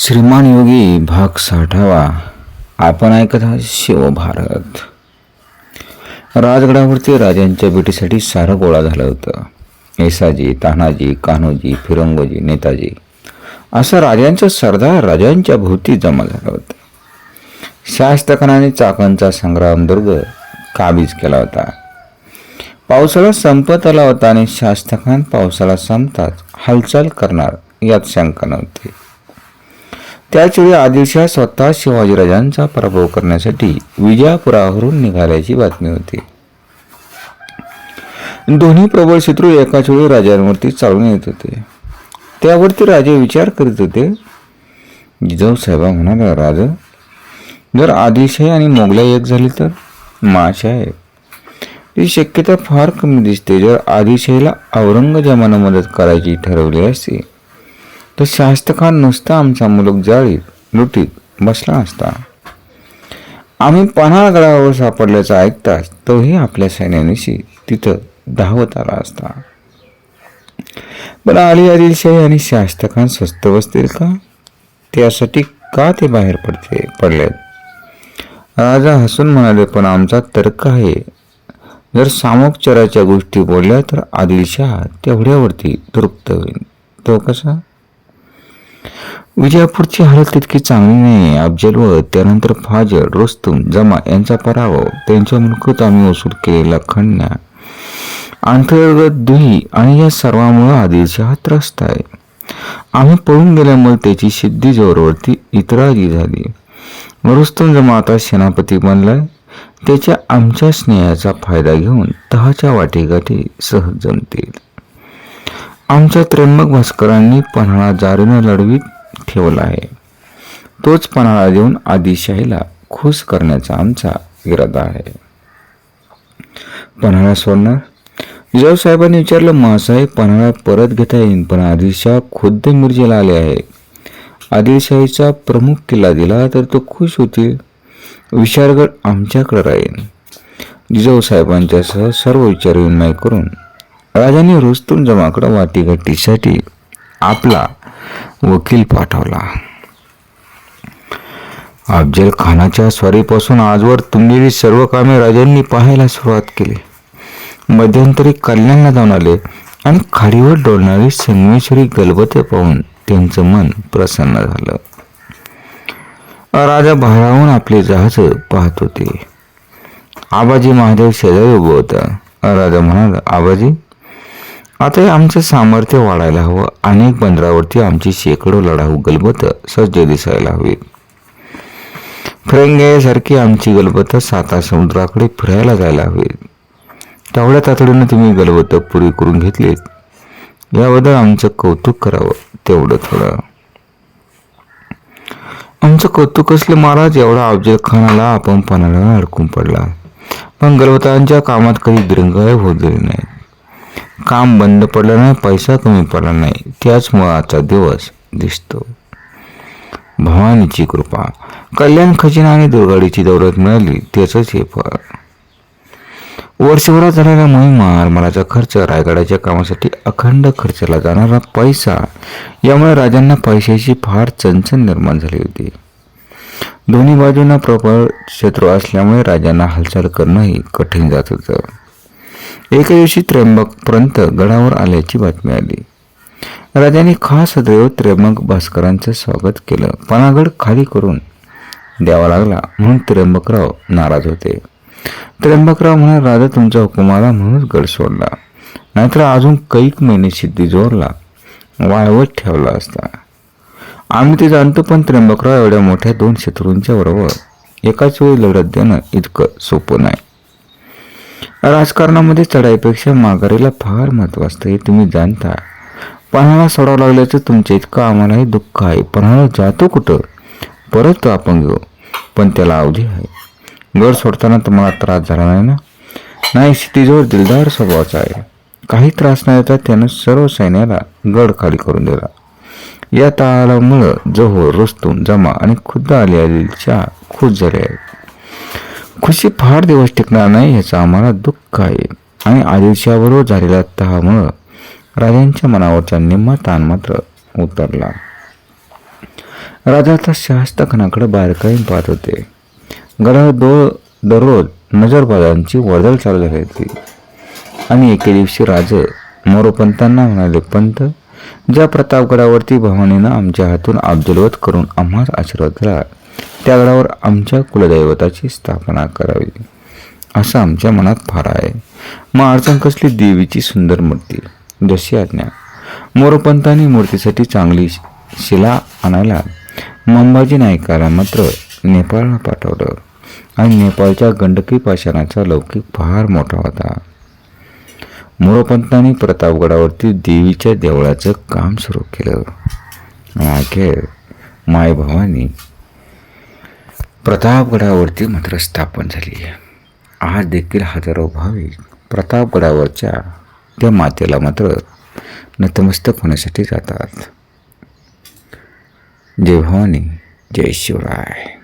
श्रीमान योगी भाग साठावा आपण ऐकत आहात शिवभारत राजगडावरती राजांच्या भेटीसाठी सारं गोळा झालं होतं एसाजी तानाजी कान्होजी फिरंगोजी नेताजी असं राजांचं सरदार राजांच्या भोवती जमा झालं होतं शास्तकानाने चाकणचा संग्राम दुर्ग काबीज केला होता पावसाळा संपत आला होता आणि शास्तकान पावसाळा संपताच हालचाल करणार यात शंका नव्हती त्याचवेळी आदिलशाह स्वतः शिवाजीराजांचा पराभव करण्यासाठी विजयापुरावरून निघाल्याची बातमी होती. दोन्ही प्रबळ शत्रू एकाच वेळी राजांवरती चालून येत होते. त्यावरती राजे विचार करीत होते जिजाऊ साहेबा म्हणाला राजा जर आदिलशाही आणि मोगलाई एक झाली तर? माशाहेब ही शक्यता फार कमी दिसते. जर आदिलशाहीला औरंगजेबानं मदत करायची ठरवली असती तर शास्तखान नुसता आमचा मुलूक जाळीत लुटीत बसला असता. आम्ही पन्हाळगडावर सापडल्याचं ऐकताच तोही आपल्या सैन्यानिशी तिथं धावत आला असता. पण अली आदिलशाही आणि शास्तखान स्वस्त बसतील का? त्यासाठी का ते बाहेर पडते पडलेत? राजा हसून म्हणाले पण आमचा तर्क आहे. जर सामोपचाराच्या गोष्टी बोलल्या तर आदिलशाह तेवढ्यावरती तृप्त होईल. तो कसा? विजयापूरची हालत तितकी चांगली नाही अफजल व त्यानंतर फाजर रुस्तुम जमा यांचा पराभव त्यांच्या मुलखत आम्ही वसूल केलेला खंडण्या अंतर्गत दुही आणि या सर्वामुळे आदिलशहा त्रस्त आहे. आम्ही पळून गेल्यामुळे त्याची सिद्धी जोरवरती इतराजी झाली. रुस्तुम जमा आता सेनापती बनलाय. त्याच्या आमच्या स्नेहाचा फायदा घेऊन तहाच्या वाटेगाठी सहज जमतील. आमच्या त्र्यंबक भास्करांनी पन्हाळा जारीनं लढवीत ठेवला आहे. तोच पन्हाळा देऊन आदिशाहीला खुश करण्याचा आमचा इरादा आहे. पन्हाळा सोडणार जिजाऊ साहेबांनी विचारलं मासाहेब पन्हाळा परत घेता येईन पण आदिलशाह खुद्द मिरजेला आले आहे. आदिलशाहीचा प्रमुख किल्ला दिला तर तो खुश होतील. विशारगड आमच्याकडे राहील जिजाऊ साहेबांच्यासह सर्व विचारविनिमय करून राजाने रुस्तुम जमाकडं वाटीघाटीसाठी आपला वकील पाठवला. अफजल खानाच्या स्वारीपासून आजवर तुंबलेली सर्व कामे राजांनी पाहायला सुरुवात केली. मध्यंतरी कल्याणला जाऊन आले आणि खाडीवर डोलणारी संगमेश्वरी गलबते पाहून त्यांचं मन प्रसन्न झालं. राजा भारावून आपले जहाज पाहत होते. आबाजी महादेव शेजारी उभं होता. राजा म्हणाला आबाजी आता हे आमचं सामर्थ्य वाढायला हवं. अनेक बंदरावरती आमची शेकडो लढाऊ गलबत सज्ज दिसायला हवीत फ्रेंगेसारखी आमची गलबत साता समुद्राकडे फिरायला जायला हवीत तेवढ्या तातडीनं तुम्ही गलबत पुरी करून घेतलीत. याबद्दल आमचं कौतुक करावं तेवढं थोडं. आमचं कौतुक असलं महाराज एवढा अफजल खानाला आपण पणाला अडकून पडला. पण गलबतांच्या कामात कधी दिरंगाय होत गेली नाही. काम बंद पडलं नाही पैसा कमी पडला नाही. त्याचमुळं आजचा दिवस दिसतो. भवानीची कृपा. कल्याण खजिना आणि दुर्गाडीची दौलत मिळाली त्याचंच हे फळ. वर्षभरात झालेला मोहिमा मालाचा खर्च रायगडाच्या कामासाठी अखंड खर्चला जाणारा पैसा यामुळे राजांना पैशाची फार चणचण निर्माण झाली होती. दोन्ही बाजूंना प्रबळ शत्रू असल्यामुळे राजांना हालचाल करणंही कठीण जात होतं. एके दिवशी त्र्यंबकपर्यंत गडावर आल्याची बातमी आली. राजाने खास देव त्र्यंबक भास्करांचं स्वागत केलं. पनागड खाली करून द्यावा लागला म्हणून त्र्यंबकराव नाराज होते. त्र्यंबकराव म्हणा राजा तुमचा हुकुम आला म्हणूनच गड सोडला. नाहीतर अजून कैक महिने सिद्धी जोरला वाळवत ठेवला असता. आम्ही ते जाणतो पण त्र्यंबकराव एवढ्या मोठ्या दोन शत्रूंच्या बरोबर एकाच वेळी लढत देणं इतकं सोपं नाही. राजकारणामध्ये चढाईपेक्षा माघारीला फार महत्त्व असतं हे तुम्ही जाणता. पन्हाळा सोडावं लागल्याचं तुमच्या इतकं आम्हालाही दुःख आहे. पन्हाळा जातो कुठं? परत तो आपण घेऊ. पण त्याला अवधी आहे. गड सोडताना तुम्हाला त्रास झाला नाही ना? नाही क्षितिजवर दिलदार स्वभावाचा आहे. काही त्रास नाही येता त्यानं सर्व सैन्याला गड खाली करून दिला. या ताळामुळं जहोर रुस्तून जमा आणि खुद्द आली आलीच्या खुश झाले आहेत. खुशी फार दिवस टिकणार नाही याचं आम्हाला दुःख आहे. आणि आदिलशाबरोबर झालेला तहामुळं राजांच्या मनावरचा निम्मा ताण मात्र उतरला. राजा आता शास्त्रखनाकडे बारकाईन पाहत होते. गडावर दो दररोज नजरबाजांची वर्दळ चालू झाली होती आणि एके दिवशी राजे मोरोपंतांना म्हणाले पंत ज्या प्रतापगडावरती भवानीनं आमच्या हातून अब्जलवत करून आम्हास आशीर्वाद दिला त्या गडावर आमच्या कुलदैवताची स्थापना करावी. असं आमच्या मनात फार आहे. मग अडचण कसली? देवीची सुंदर मूर्ती. जशी आज्ञा. मोरपंतांनी मूर्तीसाठी चांगली शिला आणायला मंबाजी नायकाला मात्र नेपाळला पाठवलं. आणि नेपाळच्या गंडकी पाषाणाचा लौकिक फार मोठा होता. मोरपंतांनी प्रतापगडावरती देवीच्या देवळाचं काम सुरू केलं. आणि अखेर माय भवानी प्रतापगडावरती मात्र स्थापन झाली. आहे आज देखील हजारो भाविक प्रतापगडावरच्या त्या मातेला मात्र नतमस्तक होण्यासाठी जातात. जय भवानी जय शिवराय.